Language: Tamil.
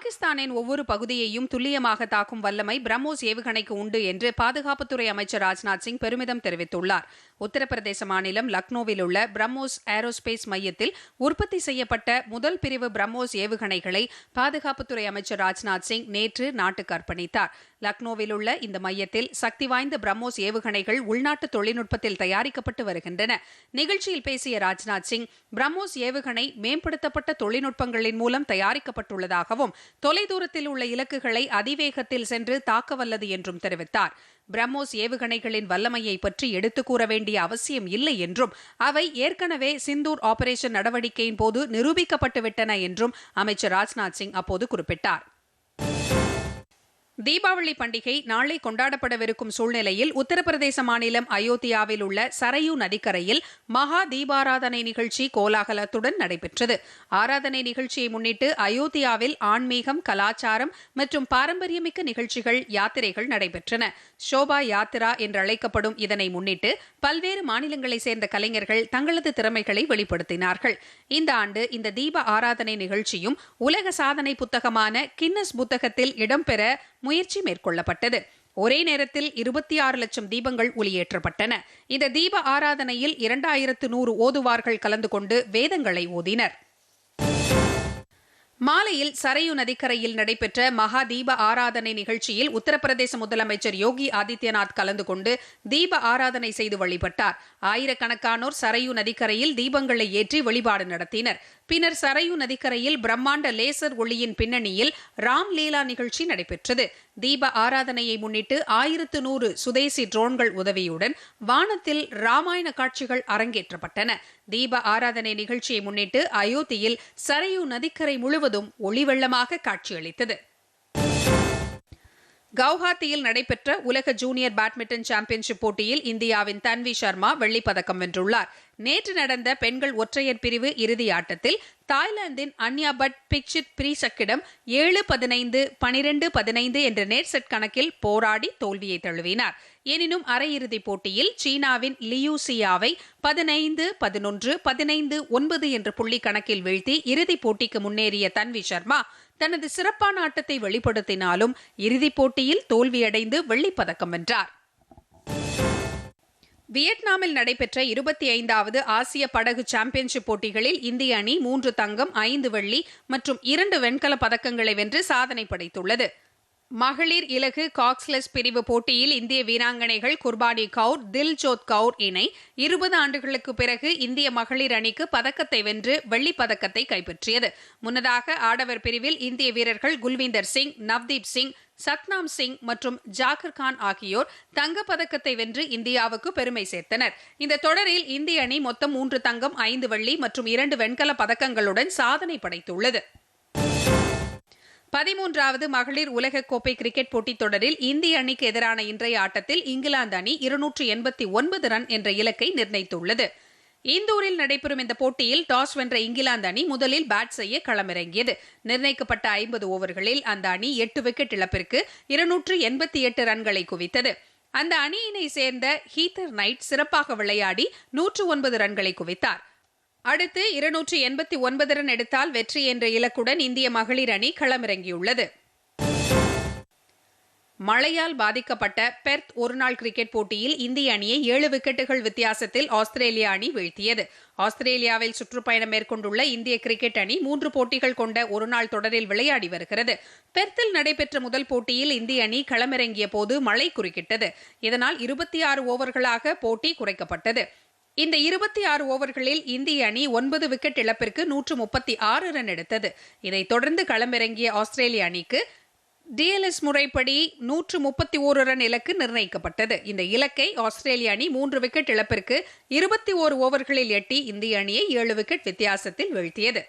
பாகிஸ்தானின் ஒவ்வொரு பகுதியையும் துல்லியமாக தாக்கும் வல்லமை பிரம்மோஸ் ஏவுகணைக்கு உண்டு என்று பாதுகாப்புத்துறை அமைச்சர் ராஜ்நாத் சிங் பெருமிதம் தெரிவித்துள்ளார். உத்தரப்பிரதேச மாநிலம் லக்னோவில் உள்ள பிரம்மோஸ் ஏரோஸ்பேஸ் மையத்தில் உற்பத்தி செய்யப்பட்ட முதல் பிரிவு பிரம்மோஸ் ஏவுகணைகளை பாதுகாப்புத்துறை அமைச்சர் ராஜ்நாத் சிங் நேற்று நாட்டுக்கு அர்ப்பணித்தார். லக்னோவில் உள்ள இந்த மையத்தில் சக்தி வாய்ந்த பிரம்மோஸ் ஏவுகணைகள் உள்நாட்டு தொழில்நுட்பத்தில் தயாரிக்கப்பட்டு வருகின்றன. நிகழ்ச்சியில் பேசிய ராஜ்நாத் சிங் பிரம்மோஸ் ஏவுகணை மேம்படுத்தப்பட்ட தொழில்நுட்பங்களின் மூலம் தயாரிக்கப்பட்டுள்ளதாகவும் தொலைதூரத்தில் உள்ள இலக்குகளை அதிவேகத்தில் சென்று தாக்கவல்லது என்றும் தெரிவித்தார். பிரம்மோஸ் ஏவுகணைகளின் வல்லமையை பற்றி எடுத்துக் கூற வேண்டிய அவசியம் இல்லை என்றும் அவை ஏற்கனவே சிந்தூர் ஆபரேஷன் நடவடிக்கையின் போது நிரூபிக்கப்பட்டுவிட்டன என்றும் அமைச்சர் ராஜ்நாத் சிங் அப்போது குறிப்பிட்டார். தீபாவளி பண்டிகை நாளை கொண்டாடப்படவிருக்கும் சூழ்நிலையில் உத்தரப்பிரதேச மாநிலம் அயோத்தியாவில் உள்ள சரையு நதிக்கரையில் மகா தீபாராதனை நிகழ்ச்சி கோலாகலத்துடன் நடைபெற்றது. ஆராதனை நிகழ்ச்சியை முன்னிட்டு அயோத்தியாவில் ஆன்மீகம் கலாச்சாரம் மற்றும் பாரம்பரியமிக்க நிகழ்ச்சிகள் யாத்திரைகள் நடைபெற்றன. ஷோபா யாத்திரா என்றழைக்கப்படும் இதனை முன்னிட்டு பல்வேறு மாநிலங்களைச் சேர்ந்த கலைஞர்கள் தங்களது திறமைகளை வெளிப்படுத்தினார்கள். இந்த ஆண்டு இந்த தீப ஆராதனை நிகழ்ச்சியும் உலக சாதனை புத்தகமான கின்னஸ் புத்தகத்தில் இடம்பெற முயற்சி மேற்கொள்ளப்பட்டது. ஒரே நேரத்தில் இருபத்தி ஆறு லட்சம் தீபங்கள் ஒளியேற்றப்பட்டன. இந்த தீப ஆராதனையில் இரண்டாயிரத்து நூறு ஓதுவார்கள் கலந்து கொண்டு வேதங்களை ஓதினர். மாலையில் சரையு நதிக்கரையில் நடைபெற்ற மகா தீப ஆராதனை நிகழ்ச்சியில் உத்தரப்பிரதேச முதலமைச்சர் யோகி ஆதித்யநாத் கலந்து கொண்டு தீப ஆராதனை செய்து வழிபட்டார். ஆயிரக்கணக்கானோர் சரையு நதிக்கரையில் தீபங்களை ஏற்றி வழிபாடு நடத்தினர். பின்னர் சரையு நதிக்கரையில் பிரம்மாண்ட லேசர் ஒளியின் பின்னணியில் ராம் லீலா நிகழ்ச்சி நடைபெற்றது. தீப ஆராதனையை முன்னிட்டு ஆயிரத்து நூறு சுதேசி ட்ரோன்கள் உதவியுடன் வானத்தில் ராமாயண காட்சிகள் அரங்கேற்றப்பட்டன. தீப ஆராதனை நிகழ்ச்சியை முன்னிட்டு அயோத்தியில் சரையு நதிக்கரை முழுவதும் ஒளிவெள்ளமாக காட்சியளித்தது. கவுஹாத்தியில் நடைபெற்ற உலக ஜூனியர் பேட்மிண்டன் சாம்பியன்ஷிப் போட்டியில் இந்தியாவின் தன்வி சர்மா வெள்ளிப்பதக்கம் வென்றுள்ளார். நேற்று நடந்த பெண்கள் ஒற்றையர் பிரிவு இறுதி ஆட்டத்தில் தாய்லாந்தின் அன்யா பட் பிக்சிட் பிரீசக்கிடம் ஏழு பதினைந்து பனிரெண்டு பதினைந்து என்ற நேர் செட் கணக்கில் போராடி தோல்வியை தழுவினார். எனினும் அரையிறுதிப் போட்டியில் சீனாவின் லியூசியாவை பதினைந்து பதினொன்று பதினைந்து ஒன்பது என்ற புள்ளி கணக்கில் வீழ்த்தி இறுதிப் போட்டிக்கு முன்னேறிய தன்வி சர்மா தனது சிறப்பான ஆட்டத்தை வெளிப்படுத்தினாலும் இறுதிப் போட்டியில் தோல்வியடைந்து வெள்ளிப் பதக்கம் வென்றார். வியட்நாமில் நடைபெற்ற இருபத்தி ஐந்தாவது ஆசிய படகு சாம்பியன்ஷிப் போட்டிகளில் இந்திய அணி மூன்று தங்கம் ஐந்து வெள்ளி மற்றும் இரண்டு வெண்கல பதக்கங்களை வென்று சாதனை படைத்துள்ளது. மகளிர் இலகு காக்ஸ்லெஸ் பிரிவு போட்டியில் இந்திய வீராங்கனைகள் குர்பானி கவுர் தில்ஜோத் கவுர் இணை. இருபது ஆண்டுகளுக்கு பிறகு இந்திய மகளிர் அணிக்கு பதக்கத்தை வென்று வெள்ளிப் பதக்கத்தை கைப்பற்றியது. முன்னதாக ஆடவர் பிரிவில் இந்திய வீரர்கள் குல்வீந்தர் சிங் நவ்தீப் சிங் சத்னாம் சிங் மற்றும் ஜாகிர் கான் ஆகியோர் தங்கப் பதக்கத்தை வென்று இந்தியாவுக்கு பெருமை சேர்த்தனர். இந்த தொடரில் இந்திய அணி மொத்தம் மூன்று தங்கம் ஐந்து வெள்ளி மற்றும் இரண்டு வெண்கல பதக்கங்களுடன் சாதனை படைத்துள்ளது. பதிமூன்றாவது மகளிர் உலகக்கோப்பை கிரிக்கெட் போட்டித் தொடரில் இந்திய அணிக்கு எதிரான இன்றைய ஆட்டத்தில் இங்கிலாந்து அணி இருநூற்று எண்பத்தி ஒன்பது ரன் என்ற இலக்கை நிர்ணயித்துள்ளது. இந்தூரில் நடைபெறும் இந்த போட்டியில் டாஸ் வென்ற இங்கிலாந்து அணி முதலில் பேட் செய்ய களமிறங்கியது. நிர்ணயிக்கப்பட்ட ஐம்பது ஓவர்களில் அந்த அணி எட்டு விக்கெட் இழப்பிற்கு இருநூற்று எண்பத்தி எட்டு ரன்களை குவித்தது. அந்த அணியினை சேர்ந்த ஹீத்தர் நைட் சிறப்பாக விளையாடி நூற்று ஒன்பது ரன்களை குவித்தார். அடுத்து இருநூற்றி எண்பத்தி ஒன்பது ரன் எடுத்தால் வெற்றி என்ற இலக்குடன் இந்திய மகளிர் அணி களமிறங்கியுள்ளது. மழையால் பாதிக்கப்பட்ட பெர்த் ஒருநாள் கிரிக்கெட் போட்டியில் இந்திய அணியை ஏழு விக்கெட்டுகள் வித்தியாசத்தில் ஆஸ்திரேலிய அணி வீழ்த்தியது. ஆஸ்திரேலியாவில் சுற்றுப்பயணம் மேற்கொண்டுள்ள இந்திய கிரிக்கெட் அணி மூன்று போட்டிகள் கொண்ட ஒருநாள் தொடரில் விளையாடி வருகிறது. பெர்த்தில் நடைபெற்ற முதல் போட்டியில் இந்திய அணி களமிறங்கிய போது மழை குறுக்கிட்டது. இதனால் இருபத்தி ஆறு ஓவர்களாக போட்டி குறைக்கப்பட்டது. இந்த இருபத்தி ஆறு ஓவர்களில் இந்திய அணி ஒன்பது விக்கெட் இழப்பிற்கு நூற்று முப்பத்தி ஆறு ரன் எடுத்தது. இதைத் தொடர்ந்து களமிறங்கிய ஆஸ்திரேலிய அணிக்கு டிஎல்எஸ் முறைப்படி நூற்று முப்பத்தி ஓரு ரன் இலக்கு நிர்ணயிக்கப்பட்டது. இந்த இலக்கை ஆஸ்திரேலிய அணி மூன்று விக்கெட் இழப்பிற்கு இருபத்தி ஓரு ஓவர்களில் எட்டி இந்திய அணியை ஏழு விக்கெட் வித்தியாசத்தில் வீழ்த்தியது.